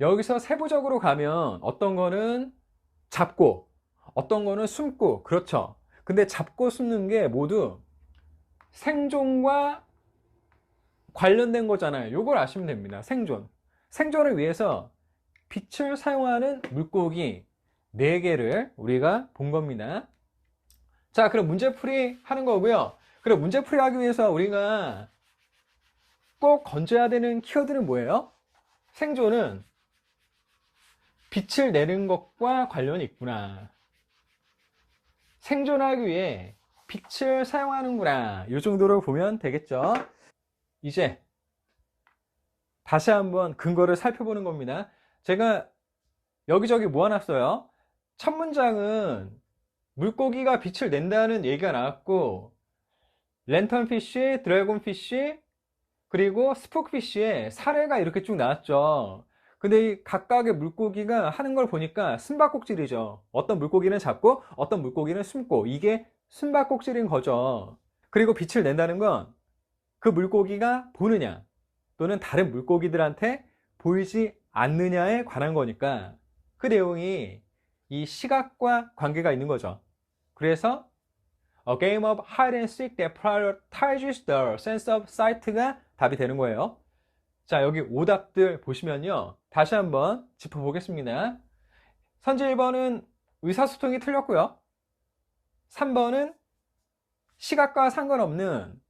여기서 세부적으로 가면 어떤 거는 잡고, 어떤 거는 숨고, 그렇죠. 근데 잡고 숨는 게 모두 생존과 관련된 거잖아요. 요걸 아시면 됩니다. 생존. 생존을 위해서 빛을 사용하는 물고기 4개를 우리가 본 겁니다. 자, 그럼 문제풀이 하는 거고요. 그럼 문제풀이 하기 위해서 우리가 꼭 건져야 되는 키워드는 뭐예요? 생존은 빛을 내는 것과 관련이 있구나. 생존하기 위해 빛을 사용하는구나. 이 정도로 보면 되겠죠. 이제 다시 한번 근거를 살펴보는 겁니다. 제가 여기저기 모아놨어요. 첫 문장은 물고기가 빛을 낸다는 얘기가 나왔고 랜턴피쉬, 드래곤피쉬, 그리고 스포크피쉬의 사례가 이렇게 쭉 나왔죠. 근데 이 각각의 물고기가 하는 걸 보니까 숨바꼭질이죠. 어떤 물고기는 잡고 어떤 물고기는 숨고 이게 숨바꼭질인 거죠. 그리고 빛을 낸다는 건 그 물고기가 보느냐 또는 다른 물고기들한테 보이지 않느냐에 관한 거니까 그 내용이 이 시각과 관계가 있는 거죠. 그래서 A game of hide and seek that prioritizes the sense of sight가 답이 되는 거예요. 자, 여기 오답들 보시면요. 다시 한번 짚어보겠습니다. 선제 1번은 의사소통이 틀렸고요. 3번은 시각과 상관없는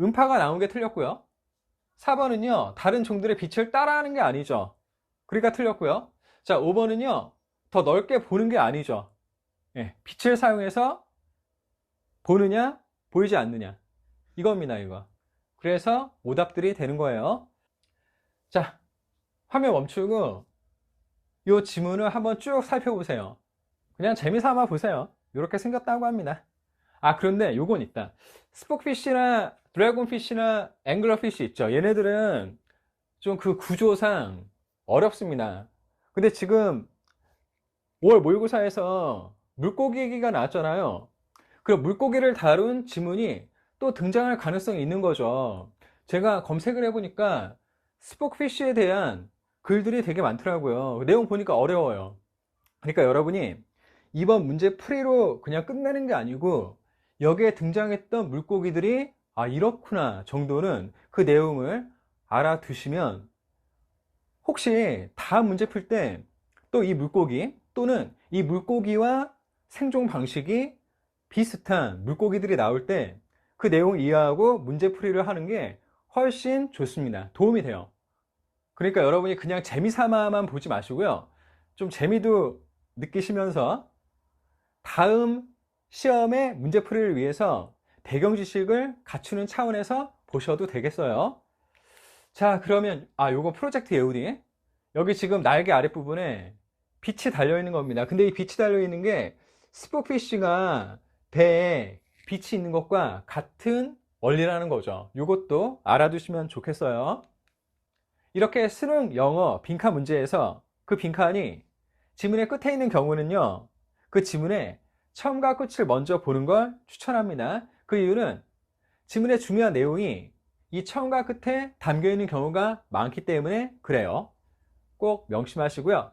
음파가 나온 게 틀렸고요. 4번은요. 다른 종들의 빛을 따라하는 게 아니죠. 그러니까 틀렸고요. 자, 5번은요. 더 넓게 보는 게 아니죠. 예, 빛을 사용해서 보느냐, 보이지 않느냐. 이겁니다, 이거. 그래서 오답들이 되는 거예요. 자, 화면 멈추고 이 지문을 한번 쭉 살펴보세요. 그냥 재미삼아 보세요. 이렇게 생겼다고 합니다. 아, 그런데 요건 있다. 스포크피쉬나 드래곤피쉬나 앵글러피쉬 있죠. 얘네들은 좀 그 구조상 어렵습니다. 근데 지금 5월 모의고사에서 물고기 얘기가 나왔잖아요. 그럼 물고기를 다룬 지문이 또 등장할 가능성이 있는 거죠. 제가 검색을 해보니까 스포크피쉬에 대한 글들이 되게 많더라고요. 내용 보니까 어려워요. 그러니까 여러분이 이번 문제 풀이로 그냥 끝내는 게 아니고 여기에 등장했던 물고기들이 아 이렇구나 정도는 그 내용을 알아두시면 혹시 다음 문제 풀 때 또 이 물고기 또는 이 물고기와 생존 방식이 비슷한 물고기들이 나올 때 그 내용을 이해하고 문제 풀이를 하는 게 훨씬 좋습니다. 도움이 돼요. 그러니까 여러분이 그냥 재미삼아만 보지 마시고요. 좀 재미도 느끼시면서 다음 시험의 문제 풀이를 위해서 배경 지식을 갖추는 차원에서 보셔도 되겠어요. 자, 그러면 아, 요거 프로젝트 예우디. 여기 지금 날개 아랫부분에 빛이 달려 있는 겁니다. 근데 이 빛이 달려 있는 게 스포피쉬가 배에 빛이 있는 것과 같은 원리라는 거죠. 요것도 알아두시면 좋겠어요. 이렇게 수능 영어 빈칸 문제에서 그 빈칸이 지문의 끝에 있는 경우는요, 그 지문의 처음과 끝을 먼저 보는 걸 추천합니다. 그 이유는 지문의 중요한 내용이 이 처음과 끝에 담겨 있는 경우가 많기 때문에 그래요. 꼭 명심하시고요.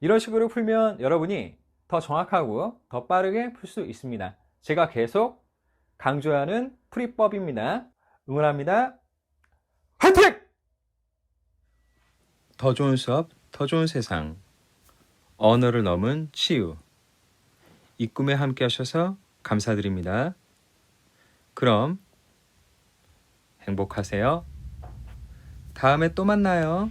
이런 식으로 풀면 여러분이 더 정확하고 더 빠르게 풀 수 있습니다. 제가 계속 강조하는 풀이법입니다. 응원합니다. 화이팅! 더 좋은 수업, 더 좋은 세상. 언어를 넘은 치유. 이 꿈에 함께 하셔서 감사드립니다. 그럼 행복하세요. 다음에 또 만나요.